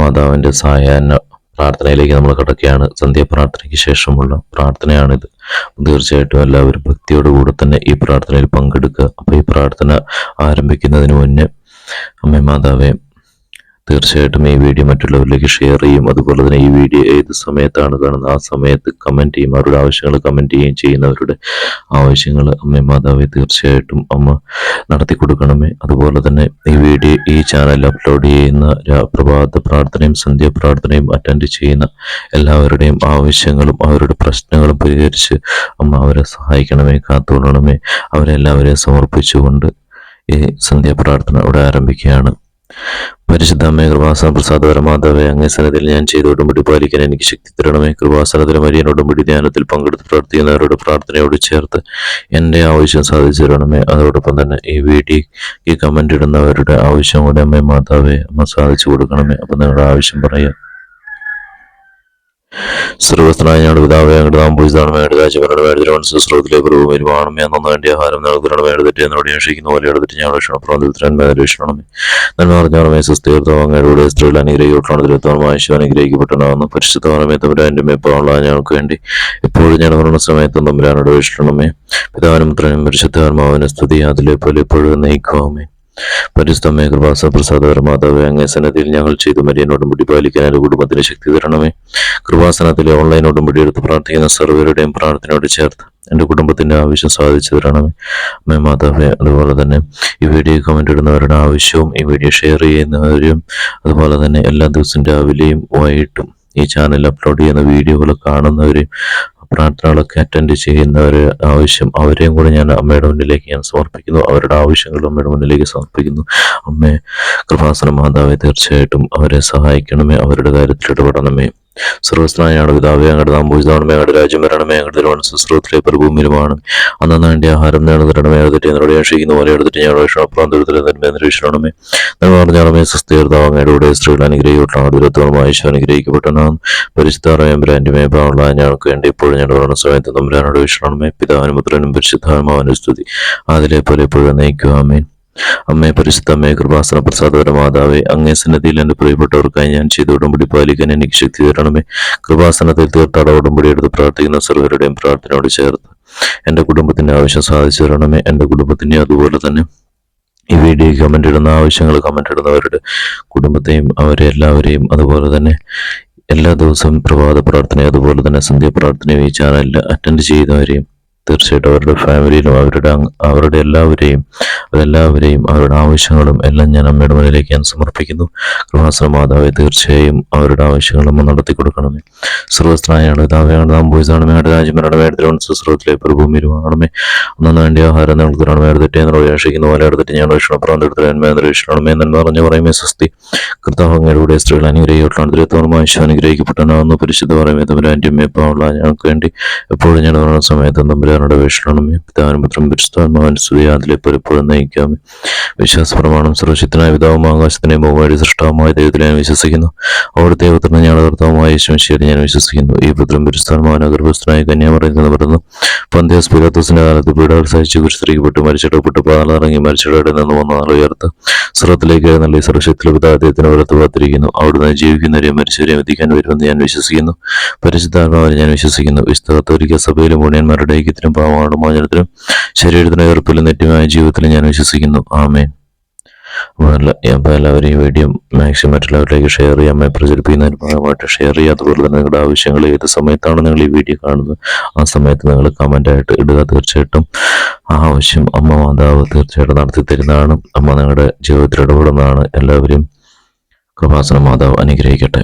മാതാവിന്റെ സായാഹ്ന പ്രാർത്ഥനയിലേക്ക് നമ്മൾ കിടക്കുകയാണ്. സന്ധ്യാപ്രാർത്ഥനയ്ക്ക് ശേഷമുള്ള പ്രാർത്ഥനയാണിത്. തീർച്ചയായിട്ടും എല്ലാവരും ഭക്തിയോടുകൂടെ തന്നെ ഈ പ്രാർത്ഥനയിൽ പങ്കെടുക്കുക. അപ്പോൾ ഈ പ്രാർത്ഥന ആരംഭിക്കുന്നതിന് മുന്നേ അമ്മ മാതാവേ തീർച്ചയായിട്ടും ഈ വീഡിയോ മറ്റുള്ളവരിലേക്ക് ഷെയർ ചെയ്യും. അതുപോലെ തന്നെ ഈ വീഡിയോ ഏത് സമയത്താണ് കാണുന്നത്? ആ സമയത്ത് കമന്റ് ചെയ്യും. അവരുടെ ആവശ്യങ്ങൾ കമന്റ് ചെയ്യുകയും ചെയ്യുന്നവരുടെ ആവശ്യങ്ങൾ അമ്മ മാതാവെ തീർച്ചയായിട്ടും അമ്മ നടത്തി കൊടുക്കണമേ. അതുപോലെ തന്നെ ഈ വീഡിയോ ഈ ചാനലിൽ അപ്ലോഡ് ചെയ്യുന്ന പ്രഭാത പ്രാർത്ഥനയും സന്ധ്യ പ്രാർത്ഥനയും അറ്റൻഡ് ചെയ്യുന്ന എല്ലാവരുടെയും ആവശ്യങ്ങളും അവരുടെ പ്രശ്നങ്ങളും പരിഹരിച്ച് അമ്മ അവരെ സഹായിക്കണമേ കാത്തുകൊള്ളണമേ. അവരെല്ലാവരെയും സമർപ്പിച്ചുകൊണ്ട് ഈ സന്ധ്യ പ്രാർത്ഥന ഇവിടെ ആരംഭിക്കുകയാണ്. പരിശുദ്ധ അമ്മേ കൃപാസന പ്രസാദപര മാതാവേ അങ്ങേ സനത്തിൽ ഞാൻ ചെയ്ത ഉടമ്പടി പാലിക്കാൻ എനിക്ക് ശക്തി തരണമേ. കൃപാസനത്തിലെ മരിയൻ ഉടമ്പടി ധ്യാനത്തിൽ പങ്കെടുത്ത് പ്രാർത്ഥിക്കുന്നവരുടെ പ്രാർത്ഥനയോട് ചേർത്ത് എന്റെ ആവശ്യം സാധിച്ചു തരണമേ. അതോടൊപ്പം തന്നെ ഈ വീട്ടിൽ കമന്റ് ഇടുന്നവരുടെ ആവശ്യം കൂടെ അമ്മേ മാതാവേ അമ്മ സാധിച്ചു കൊടുക്കണമേ. അപ്പം നിങ്ങളുടെ ആവശ്യം പറയാം സർവസ്തനായ ഞങ്ങളുടെ പിതാവേ ഞങ്ങളുടെ നാം പൂജിതാണ് വേണ്ട വരുവാണമേ വേണ്ടി ആഹാരം നൽകുന്നതാണ് വേണ്ട തെറ്റ് എന്നോട് അന്വേഷിക്കുന്ന. പോലെ എടുത്തിട്ട് ഞങ്ങളുടെ ക്ഷണപ്രവൃത്തിരന്മേ രക്ഷണമേ നന്മ പറഞ്ഞാണമേ സുസ്ഥീർത്തം സ്ത്രീകൾ അനുഗ്രഹിക്കപ്പെട്ടാണ് അനുഗ്രഹിക്കപ്പെട്ടാണെന്ന് തമ്പുരാന്റെ ഞങ്ങൾക്ക് വേണ്ടി എപ്പോഴും ഞാൻ മരണ സമയത്തും തമ്പുരാനോട് വീക്ഷണമേ പിതാവിനും പുത്രനും പരിശുദ്ധാത്മാവിനെ സ്തുതി. അതിലെ പോലെ എപ്പോഴും നയിക്കുവാമേ പരിസ്ഥമേ കൃപാസ പ്രസാദകര മാതാവേ അങ്ങേ സന്നദ്ധിയിൽ ഞങ്ങൾ ചെയ്തു മരിയനോട് മുടി പാലിക്കാൻ ഒരു കുടുംബത്തിന് ശക്തി തരണമേ. കൃപാസനത്തിലെ ഓൺലൈനോട് മുടി എടുത്ത് പ്രാർത്ഥിക്കുന്ന സർവരുടെയും പ്രാർത്ഥനയോട് ചേർത്ത് എന്റെ കുടുംബത്തിന്റെ ആവശ്യം സാധിച്ചു തരണമേ. അമ്മേ മാതാവേ അതുപോലെ തന്നെ ഈ വീഡിയോ കമന്റ് ഇടുന്നവരുടെ ആവശ്യവും ഈ വീഡിയോ ഷെയർ ചെയ്യുന്നവരും അതുപോലെ തന്നെ എല്ലാ ദിവസവും രാവിലെയും വൈകിട്ടും ഈ ചാനൽ അപ്ലോഡ് ചെയ്യുന്ന വീഡിയോകൾ കാണുന്നവരെയും പ്രാർത്ഥനകളൊക്കെ അറ്റൻഡ് ചെയ്യുന്നവരെ ആവശ്യം അവരെയും കൂടെ ഞാൻ അമ്മയുടെ മുന്നിലേക്ക് ഞാൻ സമർപ്പിക്കുന്നു. അവരുടെ ആവശ്യങ്ങൾ അമ്മയുടെ മുന്നിലേക്ക് സമർപ്പിക്കുന്നു. അമ്മേ കൃപാസന മാതാവെ തീർച്ചയായിട്ടും അവരെ സഹായിക്കണമേ അവരുടെ കാര്യത്തിൽ ഇടപെടണമേ. സർവസ്നായ ഞങ്ങളുടെ പിതാവേ ഞങ്ങളുടെ നാം പൂജിതമാണമേ ഞങ്ങളുടെ രാജ്യം വരണമേ ഞങ്ങളുടെ തിരുവനന്തപുരം ശുശ്രൂത്രേ പ്രഭൂമിയിലുമാണ് അന്നു എന്റെ ആഹാരം നേടുന്ന തരണമേ എടുത്തിട്ട് എന്നോട് അന്വേഷിക്കുന്ന പോലെ എടുത്തിട്ട് ഞാൻ ക്ഷണപ്രാന്തരത്തിലെ നന്മ നിരീക്ഷണമേ നമ്മൾ പറഞ്ഞാണമേ സുസ്ഥീർത്താവ് അങ്ങയുടെ കൂടെ സ്ത്രീകൾ അനുഗ്രഹിക്കപ്പെട്ടാണ് ദുരത്വമായി ഈശോ അനുഗ്രഹിക്കപ്പെട്ടനാണ് പരിശുദ്ധാറയം ബ്രാൻഡിമേ മേപ്പാനുള്ള ഞങ്ങൾക്ക് വേണ്ടി ഇപ്പോഴും ഞങ്ങളുടെ മരണ സമയത്ത് തമ്പുരാനോട് വീക്ഷണമേ പിതാവിനും പുത്രനും പരിശുദ്ധാത്മാവിനും സ്തുതി. അതിലെ പോലെ എപ്പോഴും നയിക്കുവാമേൻ അമ്മേ പരിശുദ്ധ അമ്മേ കൃപാസന പ്രസാദകര മാതാവേ അങ്ങേ സന്നദ്ധിയിൽ എന്റെ പ്രിയപ്പെട്ടവർക്കായി ഞാൻ ചെയ്ത ഉടമ്പടി പാലിക്കാൻ എനിക്ക് ശക്തി തരണമേ. കൃപാസനത്തിൽ തീർത്ഥാട ഉടമ്പടി എടുത്ത് പ്രാർത്ഥിക്കുന്ന സർവരുടെയും പ്രാർത്ഥനയോട് ചേർത്ത് എന്റെ കുടുംബത്തിന്റെ ആവശ്യം സാധിച്ചു തരണമേ. എന്റെ കുടുംബത്തിന്റെ അതുപോലെ തന്നെ ഈ വീഡിയോ കമന്റ് ഇടുന്ന ആവശ്യങ്ങൾ കമന്റ് ഇടുന്നവരുടെ കുടുംബത്തെയും അവരെ എല്ലാവരെയും അതുപോലെ തന്നെ എല്ലാ ദിവസവും പ്രഭാത പ്രാർത്ഥനയും അതുപോലെ തന്നെ സന്ധ്യ പ്രാർത്ഥനയും ഈ ചാനലിൽ അറ്റൻഡ് ചെയ്യുന്നവരെയും തീർച്ചയായിട്ടും അവരുടെ ഫാമിലിയിലും അവരുടെ അവരുടെ എല്ലാവരെയും അതെല്ലാവരെയും അവരുടെ ആവശ്യങ്ങളും എല്ലാം ഞാൻ അമ്മയുടെ മുന്നിലേക്ക് ഞാൻ സമർപ്പിക്കുന്നു. കൃപാസന മാതാവെ തീർച്ചയായും അവരുടെ ആവശ്യങ്ങളും നടത്തി കൊടുക്കണമേ. സർവസ്ത്രായാണ് താവേ നാം വേടത്തിലും സുസ്രത്തിലെ പ്രഭൂമിരുവാണമേ ഒന്നും വേണ്ടി ആഹാരം നൽകുന്നതാണ് തരണമേ എടുത്തിട്ട് എന്നോട് പോലെ എടുത്തിട്ട് ഞാൻ വിഷ്ണപ്രാന്തമേ എന്ന് പറഞ്ഞു പറയുമേ സ്വസ്തി. കർത്താവ് അങ്ങയുടെ സ്ത്രീകൾ അനുഗ്രഹിക്കപ്പെട്ടാണ് ദൈവത്തോളം മനുഷ്യൻ അനുഗ്രഹിക്കപ്പെട്ടാണെന്ന് പരിശുദ്ധ പറയുമേ തമ്പുരാന്റെ മേപ്പാവുള്ള ഞങ്ങൾക്ക് വേണ്ടി എപ്പോഴും ഞാൻ പറയുന്ന സമയത്ത് തമ്പുരാനുടെ വേഷണം പിതാവിനും പുത്രം പരിശുദ്ധാത്മാവൻ അതിലെ പലപ്പോഴും നയിക്കാമേ. വിശ്വാസ പ്രമാണം സുരക്ഷിതനായ പിതാവും ആകാശത്തിനെ മുഖമായി സൃഷ്ടാവുമായ ദൈവത്തിൽ ഞാൻ വിശ്വസിക്കുന്നു. അവിടുത്തെ പുത്രനെ ഞാൻ കർത്താവുമായ യേശുശേരി ഞാൻ വിശ്വസിക്കുന്നു. ഈ പുത്രം പരിസ്ഥാനമായ ഗർഭസ്ഥനായ കന്യാമറിയുന്ന പറയുന്നു പന്തിയസ് പിലാത്തോസിന്റെ കാലത്ത് പീഡകൾ സഹിച്ച് കുരിസ്ത്രീക്കപ്പെട്ട് മരിച്ചിടപ്പെട്ട് പാലിറങ്ങി മരിച്ചിടയിൽ നിന്ന് വന്ന ഉയർത്ത് സ്വർത്തിലേക്ക് നല്ല സുരക്ഷിതത്തിലെ പിതാ അദ്ദേഹത്തിന് പുറത്ത് കാത്തിരിക്കുന്നു അവിടുന്ന് ജീവിക്കുന്നവരെയും മരിച്ചവരെയും എത്തിക്കാൻ വരുമെന്ന് ഞാൻ വിശ്വസിക്കുന്നു. പരിശുദ്ധാത്മാവിനെ ഞാൻ വിശ്വസിക്കുന്നു. വിശുദ്ധ കത്തോലിക്ക സഭയിലും മുണിയന്മാരുടെ ഐക്യത്തിനും പാവങ്ങളുടെ മോചനത്തിനും ശരീരത്തിനും ഉയർപ്പിലും നെറ്റുമായ ജീവിതത്തിലും ഞാൻ വിശ്വസിക്കുന്നു. ആമേൻ. അപ്പോൾ എല്ലാ- അപ്പോൾ എല്ലാവരും ഈ വീഡിയോ മാക്സിമം മറ്റുള്ളവരിലേക്ക് ഷെയർ ചെയ്യാം. അമ്മയെ പ്രചരിപ്പിക്കുന്നതിന് ഭാഗമായിട്ട് ഷെയർ ചെയ്യുക അതുപോലെ തന്നെ നിങ്ങളുടെ ആവശ്യങ്ങൾ ഏത് സമയത്താണ് നിങ്ങൾ ഈ വീഡിയോ കാണുന്നത് ആ സമയത്ത് നിങ്ങൾ കമന്റായിട്ട് ഇടുക തീർച്ചയായിട്ടും. ആ ആവശ്യം അമ്മ മാതാവ് തീർച്ചയായിട്ടും നടത്തി തരുന്നതാണ് അമ്മ നിങ്ങളുടെ ജീവിതത്തിൽ ഇടപെടുന്നതാണ് എല്ലാവരും കൃപാസന മാതാവ് അനുഗ്രഹിക്കട്ടെ.